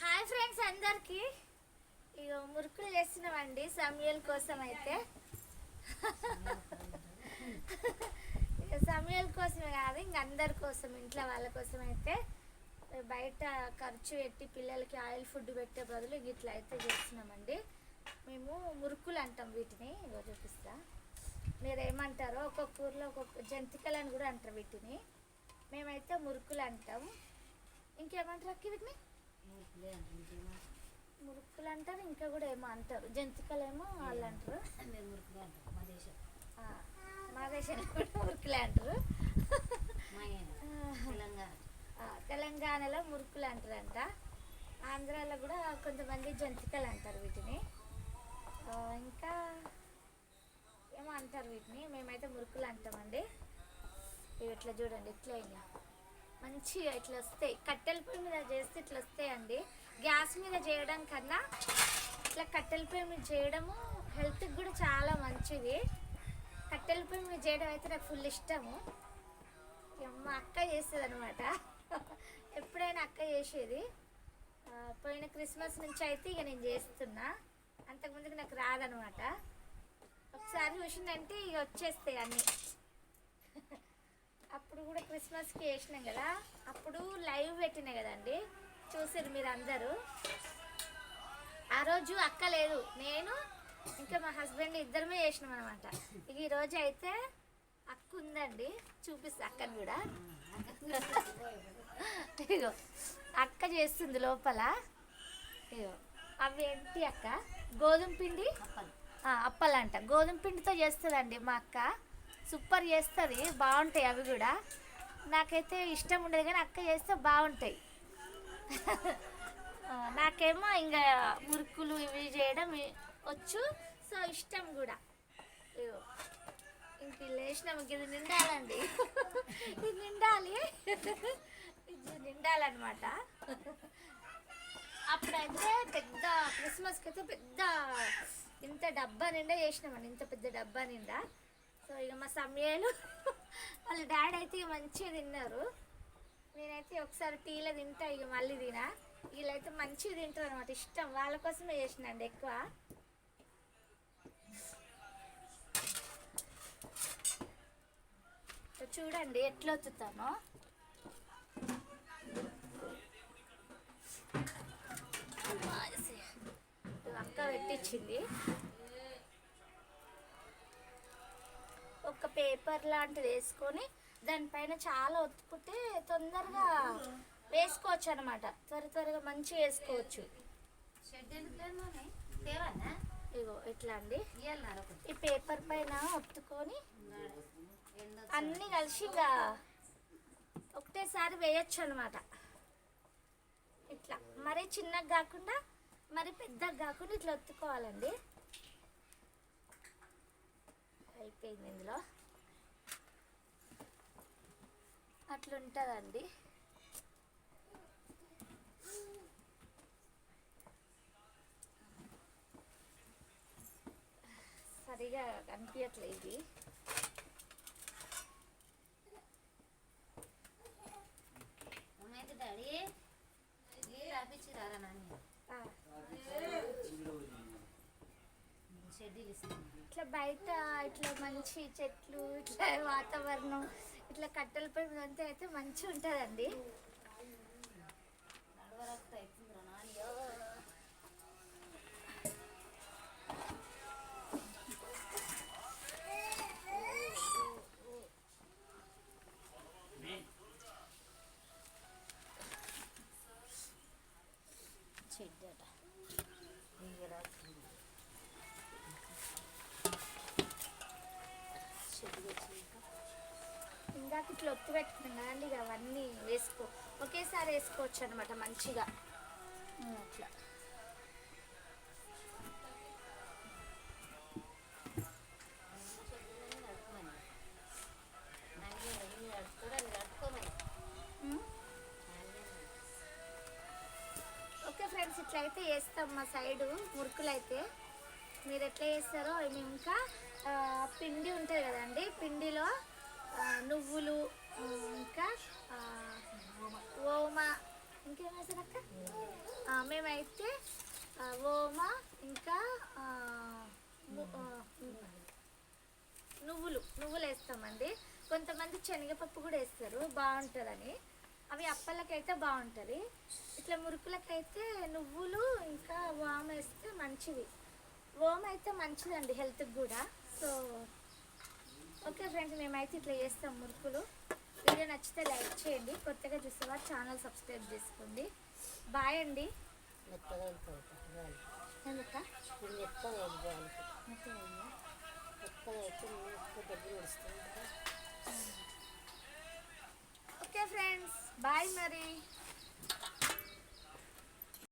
Hi friends అందరికి. ఇక మురుకులు చేస్తున్నామండి సమయల్ కోసం అయితే ఇక సమయల్ కోసమే కాదు ఇంక అందరి కోసం ఇంట్లో వాళ్ళ కోసం అయితే బయట ఖర్చు పెట్టి పిల్లలకి ఆయిల్ ఫుడ్ పెట్టే బదులు ఇక ఇట్లా అయితే చేస్తున్నామండి మేము మురుకులు అంటాం వీటిని. ఇగో చూపిస్తా. మీరు ఏమంటారో ఒక్కొక్క ఊర్లో ఒక్కొక్క జంతికలు అని కూడా అంటారు వీటిని. మేమైతే మురుకులు అంటాం. ఇంకేమంటారు వీటిని? మురుకులు అంటారు ఇంకా కూడా ఏమో అంటారు. జంతికలేమో వాళ్ళు అంటారు ఆ, మా దేశంలో కూడా మురుకులే అంటారు. తెలంగాణ తెలంగాణలో మురుకులు అంటారంట. ఆంధ్రాలో కూడా కొంతమంది జంతికలు అంటారు వీటిని. ఇంకా ఏమో అంటారు వీటిని. మేమైతే మురుకులు అంటామండి. ఇవి ఇట్లా చూడండి ఇట్లా ఇలా మంచిగా ఇట్లా వస్తాయి. కట్టెల పొయ్యి మీద చేస్తే ఇట్లా వస్తాయండి గ్యాస్ మీద చేయడం కన్నా ఇట్లా కట్టెల పొయ్యి మీద చేయడము హెల్త్కి కూడా చాలా మంచిది. కట్టెల పొయ్యి మీద చేయడం అయితే నాకు ఫుల్ ఇష్టము. ఇక మా అక్క చేస్తుంది అనమాట ఎప్పుడైనా అక్క చేసేది. పోయిన క్రిస్మస్ నుంచి అయితే ఇక నేను చేస్తున్నా. అంతకుముందుకు నాకు రాదనమాట ఒకసారి చూసిందంటే ఇక వచ్చేస్తాయి అన్నీ. అప్పుడు కూడా క్రిస్మస్కి వేసినాం కదా అప్పుడు లైవ్ పెట్టినా కదండి చూసారు మీరు అందరూ ఆ రోజు అక్క లేదు నేను ఇంకా మా హస్బెండ్ ఇద్దరమే చేసినాం అనమాట ఇక ఈ రోజు అయితే అక్క ఉందండి చూపిస్తా అక్కని కూడా. ఇగో అక్క చేస్తుంది లోపల. ఇగో అవి ఏంటి అక్క? గోధుమ పిండి? అప్పలంట. గోధుమ పిండితో చేస్తుందండి మా అక్క. సూపర్ చేస్తుంది బాగుంటాయి అవి కూడా. నాకైతే ఇష్టం ఉండదు కానీ అక్క చేస్తే బాగుంటాయి. నాకేమో ఇంకా మురుకులు ఇవి చేయడం వచ్చు. సో ఇష్టం కూడా. ఇంక లేచినాము ఇది నిండాలండి. ఇది నిండాలి. ఇది నిండాలన్నమాట. అప్పుడైతే పెద్ద క్రిస్మస్కి అయితే పెద్ద ఇంత డబ్బా నిండా చేసినామండి ఇంత పెద్ద డబ్బా నిండా. సో ఇక మా సమయాలు వాళ్ళ డాడీ అయితే ఇక మంచిగా తిన్నారు. నేనైతే ఒకసారి టీలో తింటా ఇక మళ్ళీ తినా. వీళ్ళైతే మంచిగా తింటారు అనమాట ఇష్టం. వాళ్ళ కోసమే చేసినండి ఎక్కువ. చూడండి ఎట్లా వచ్చుతామో అక్క పెట్టించింది. పేపర్ లాంటిది వేసుకొని దానిపైన చాలా ఒత్తుకుంటే తొందరగా వేసుకోవచ్చు అనమాట త్వర త్వరగా మంచిగా వేసుకోవచ్చు. ఇగో ఇట్లా అండి? ఈ పేపర్ పైన ఒత్తుకొని అన్నీ కలిసి ఇంకా ఒకటేసారి వేయచ్చు అనమాట ఇట్లా. మరీ చిన్నగా కాకుండా మరి పెద్దగా కాకుండా ఇట్లా ఒత్తుకోవాలండి. అయిపోయింది ఇందులో. అట్లుంటుందండి. సరిగా కనిపించట్లేదు ఇది. డాడీ? రాపించిరారా నాన్న? ఆ, షెడ్యూల్ ఇస్తాను. ఇట్లా బయట ఇట్లా మంచి చెట్లు ఇట్లా వాతావరణం ఇట్లా కట్టెల పొయ్యి అంతా అయితే మంచిగా ఉంటుందండి ఇట్లా ఒత్తి పెట్టుకున్నాం కదండి ఇక అవన్నీ వేసుకో. ఒకేసారి వేసుకోవచ్చు అనమాట మంచిగా అట్లా. ఓకే ఫ్రెండ్స్ ఇట్లా అయితే వేస్తాం మా సైడు మురుకులు అయితే మీరు ఎట్లా చేస్తారో ఇంకా పిండి ఉంటుంది కదండి పిండిలో ఆ, నువ్వులు ఉమ్, ఇంకా ఆ, ఓమ ఇంకేం వేస్తారు అక్క ఆ, మేము మేమైతే ఆ, ఓమ ఇంకా ఆ, ము- ఆ, నువ్వులు నువ్వులు వేస్తామండి కొంతమంది శనగపప్పు కూడా వేస్తారు బాగుంటుందని. అవి అప్పలకైతే బాగుంటుంది. ఇట్లా మురుకులకైతే నువ్వులు ఇంకా వామ్ వేస్తే మంచిది వామ్ అయితే మంచిదండి హెల్త్కి కూడా. సో ఓకే ఫ్రెండ్స్ మేమైతే ఇట్లా చేస్తాం మురుకులు. వీడియో నచ్చితే లైక్ చేయండి. కొత్తగా చూసేవారు ఛానల్ సబ్స్క్రైబ్ చేసుకోండి. బాయ్ అండి. ఎందుక ఇప్పుడు మెత్తగా వెళ్ళి ఎక్కువ మెత్తగా మెత్తగా అయితే మెత్తగా దగ్గర వస్తుంది ఓకే ఫ్రెండ్స్ బాయ్ మరి.